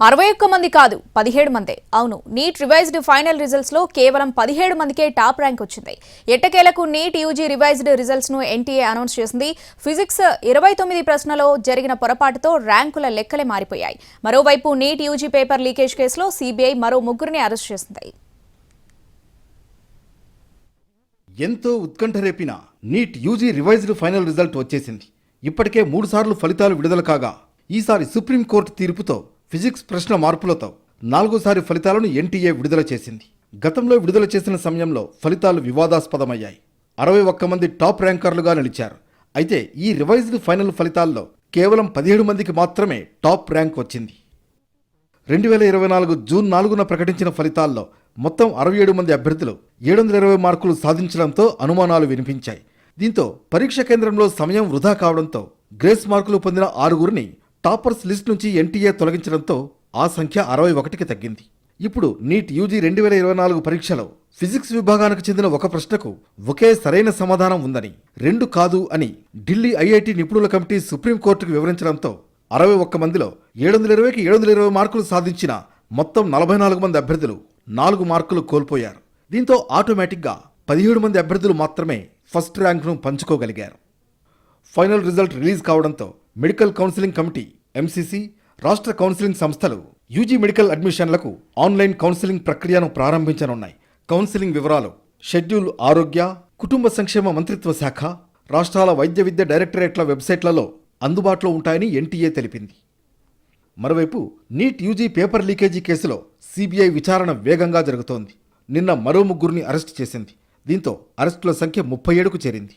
అరవై ఒక్క మంది కాదు పదిహేడు మందే. అవును నీట్ రివైజ్డ్ ఫైనల్ రిజల్ట్స్లో కేవలం పదిహేడు మందికే టాప్ ర్యాంక్ వచ్చింది. ఎట్టకేలకు నీట్ యూజీ రివైజ్డ్ రిజల్ట్స్ను ఎన్టీఏ అనౌన్స్ చేసింది. ఫిజిక్స్ ఇరవై తొమ్మిది ప్రశ్నలో జరిగిన పొరపాటుతో ర్యాంకుల లెక్కలే మారిపోయాయి. మరోవైపు నీట్ యూజీ పేపర్ లీకేజ్ కేసులో సీబీఐ మరో ముగ్గురిని అరెస్ట్ చేసింది. ఎంతో ఉత్కంఠ రేపిన NEET UG revised final result వచ్చేసింది. ఇప్పటికే మూడుసార్లు ఫలితాలు విడుదల కాగా ఈసారి సుప్రీంకోర్టు తీర్పుతో ఫిజిక్స్ ప్రశ్న మార్పులతో నాలుగోసారి ఫలితాలను ఎన్టీఏ విడుదల చేసింది. గతంలో విడుదల చేసిన సమయంలో ఫలితాలు వివాదాస్పదమయ్యాయి. అరవై ఒక్క మంది టాప్ ర్యాంకర్లుగా నిలిచారు. అయితే ఈ రివైజ్డ్ ఫైనల్ ఫలితాల్లో కేవలం పదిహేడు మందికి మాత్రమే టాప్ ర్యాంక్ వచ్చింది. రెండు వేల ఇరవై నాలుగు జూన్ నాలుగున ప్రకటించిన ఫలితాల్లో మొత్తం అరవై ఏడు మంది అభ్యర్థులు ఏడు వందల ఇరవై మార్కులు సాధించడంతో అనుమానాలు వినిపించాయి. దీంతో పరీక్ష కేంద్రంలో సమయం వృధా కావడంతో గ్రేస్ మార్కులు పొందిన ఆరుగురిని టాపర్స్ లిస్ట్ నుంచి ఎన్టీఏ తొలగించడంతో ఆ సంఖ్య అరవై ఒకటికి తగ్గింది. ఇప్పుడు నీట్ యూజీ రెండు వేల ఇరవై నాలుగు పరీక్షలో ఫిజిక్స్ విభాగానికి చెందిన ఒక ప్రశ్నకు ఒకే సరైన సమాధానం ఉందని రెండు కాదు అని ఢిల్లీ ఐఐటి నిపుణుల కమిటీ సుప్రీంకోర్టుకు వివరించడంతో అరవై ఒక్క మందిలో ఏడు వందల ఇరవైకి ఏడు వందల ఇరవై మార్కులు సాధించిన మొత్తం నలభై నాలుగు మంది అభ్యర్థులు నాలుగు మార్కులు కోల్పోయారు. దీంతో ఆటోమేటిక్గా పదిహేడు మంది అభ్యర్థులు మాత్రమే ఫస్ట్ ర్యాంక్ను పంచుకోగలిగారు. ఫైనల్ రిజల్ట్ రిలీజ్ కావడంతో మెడికల్ కౌన్సిలింగ్ కమిటీ ఎంసీసీ రాష్ట్ర కౌన్సిలింగ్ సంస్థలు యూజీ మెడికల్ అడ్మిషన్లకు ఆన్లైన్ కౌన్సిలింగ్ ప్రక్రియను ప్రారంభించనున్నాయి. కౌన్సిలింగ్ వివరాలు షెడ్యూల్ ఆరోగ్య కుటుంబ సంక్షేమ మంత్రిత్వ శాఖ రాష్ట్రాల వైద్య విద్య డైరెక్టరేట్ల వెబ్సైట్లలో అందుబాటులో ఉంటాయని ఎన్టీఏ తెలిపింది. మరోవైపు నీట్ యూజీ పేపర్ లీకేజీ కేసులో సిబిఐ విచారణ వేగంగా జరుగుతోంది. నిన్న మరో ముగ్గురిని అరెస్ట్ చేసింది. దీంతో అరెస్టుల సంఖ్య ముప్పై ఏడుకు చేరింది.